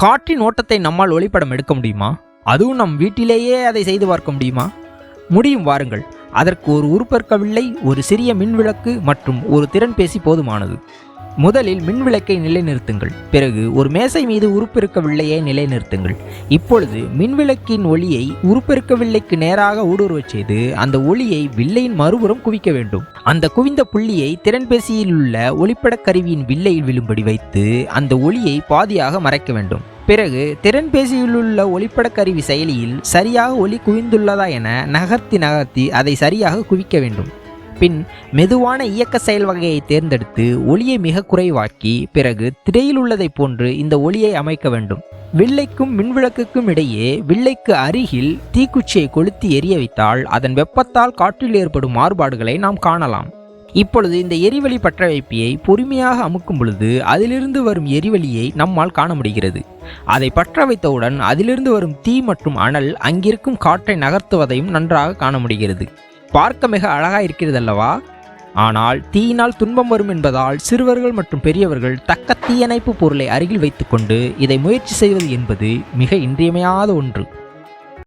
காற்றின் ஓட்டத்தை நம்மால் ஒளிப்படம் எடுக்க முடியுமா? அதுவும் நம் வீட்டிலேயே அதை செய்து பார்க்க முடியுமா? முடியும் வாருங்கள். அதற்கு ஒரு உருப்பெருக்கவில்லை ஒரு சிறிய மின்விளக்கு மற்றும் ஒரு திறன்பேசி போதுமானது. முதலில் மின்விளக்கை நிலைநிறுத்துங்கள். பிறகு ஒரு மேசை மீது உருப்பெருக்கவில்லையை நிலைநிறுத்துங்கள். இப்பொழுது மின்விளக்கின் ஒளியை உருப்பெருக்கவில்லைக்கு நேராக ஊடுருவச் செய்து அந்த ஒளியை வில்லையின் மறுபுறம் குவிக்க வேண்டும். அந்த குவிந்த புள்ளியை திறன்பேசியில் உள்ள ஒளிப்படக் கருவியின் வில்லையில் விழும்படி வைத்து அந்த ஒளியை பாதியாக மறைக்க வேண்டும். பிறகு திறன்பேசியில் உள்ள ஒளிப்படக் கருவி செயலியில் சரியாக ஒளி குவிந்துள்ளதா என நகர்த்தி நகர்த்தி அதை சரியாக குவிக்க வேண்டும். பின் மெதுவான இயக்க செயல் வகையை தேர்ந்தெடுத்து ஒளியை மிக குறைவாக்கி பிறகு திரையில் உள்ளதைப் போன்று இந்த ஒளியை அமைக்க வேண்டும். வில்லைக்கும் மின்விளக்குக்கும் இடையே வில்லைக்கு அருகில் தீக்குச்சியை கொளுத்தி எரிய வைத்தால் அதன் வெப்பத்தால் காற்றில் ஏற்படும் மாறுபாடுகளை நாம் காணலாம். இப்பொழுது இந்த எரிவளி பற்ற வைப்பியை பொறுமையாக அமுக்கும் பொழுது அதிலிருந்து வரும் எரிவளியை நம்மால் காண முடிகிறது. அதை பற்ற வைத்தவுடன் அதிலிருந்து வரும் தீ மற்றும் அனல் அங்கிருக்கும் காற்றை நகர்த்துவதையும் நன்றாக காண முடிகிறது. பார்க்க மிக அழகாக இருக்கிறதல்லவா? ஆனால் தீயினால் துன்பம் வரும் என்பதால் சிறுவர்கள் மற்றும் பெரியவர்கள் தக்க தீயணைப்பு பொருளை அருகில் வைத்துக்கொண்டு இதை முயற்சி செய்வது என்பது மிக இன்றியமையாத ஒன்று.